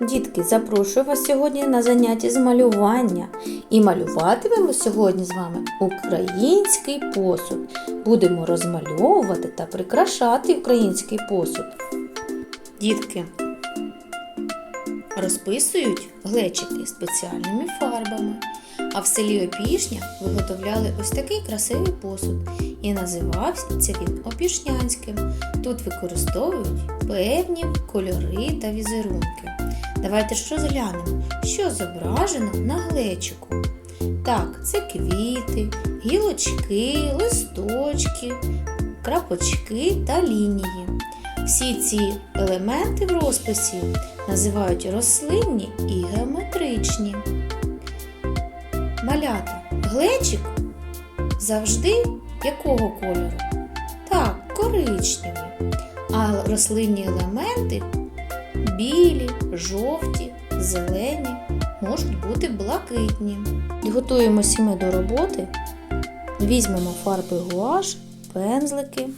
Дітки, запрошую вас сьогодні на заняття з малювання. І малюватимемо сьогодні з вами український посуд. Будемо розмальовувати та прикрашати український посуд. Дітки розписують глечики спеціальними фарбами. А в селі Опішня виготовляли ось такий красивий посуд. І називався він опішнянським. Тут використовують певні кольори та візерунки. Давайте ж розглянемо, що зображено на глечику. Так, це квіти, гілочки, листочки, крапочки та лінії. Всі ці елементи в розписі називають рослинні і геометричні. Малята, глечик завжди якого кольору? Так, коричневий. А рослинні елементи білі, жовті, зелені, можуть бути блакитні. Готуємося ми до роботи. Візьмемо фарби гуаш, пензлики,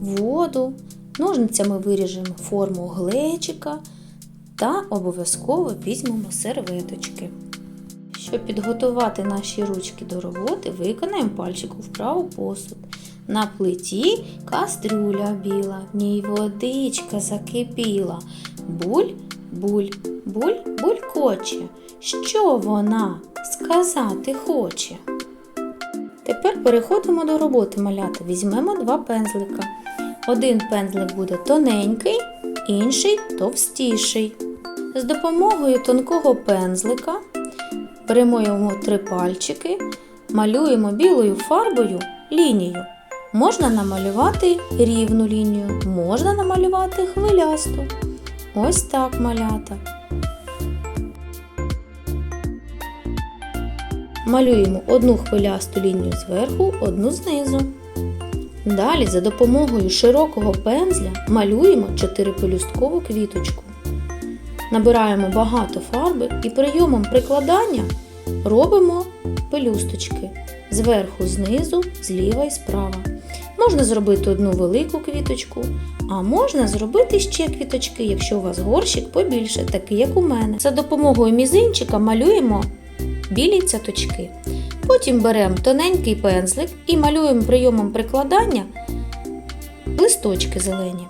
воду, ножницями виріжемо форму глечика та обов'язково візьмемо серветочки. Щоб підготувати наші ручки до роботи, виконаємо пальчику вправо посуд. На плиті кастрюля біла, в ній водичка закипіла. Буль, буль, буль, булькоче. Що вона сказати хоче? Тепер переходимо до роботи малята. Візьмемо два пензлика. Один пензлик буде тоненький, інший товстіший. З допомогою тонкого пензлика йому три пальчики, малюємо білою фарбою лінію. Можна намалювати рівну лінію, можна намалювати хвилясту. Ось так малята. Малюємо одну хвилясту лінію зверху, одну знизу. Далі за допомогою широкого пензля малюємо чотирипелюсткову квіточку. Набираємо багато фарби і прийомом прикладання робимо пелюсточки зверху, знизу, зліва і справа. Можна зробити одну велику квіточку, а можна зробити ще квіточки, якщо у вас горщик побільше, такий як у мене. За допомогою мізинчика малюємо білі цяточки. Потім беремо тоненький пензлик і малюємо прийомом прикладання листочки зелені.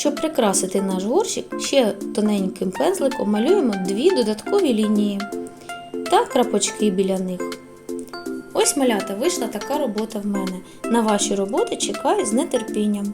Щоб прикрасити наш горщик, ще тоненьким пензликом малюємо дві додаткові лінії та крапочки біля них. Ось малята вийшла така робота в мене. На ваші роботи чекаю з нетерпінням.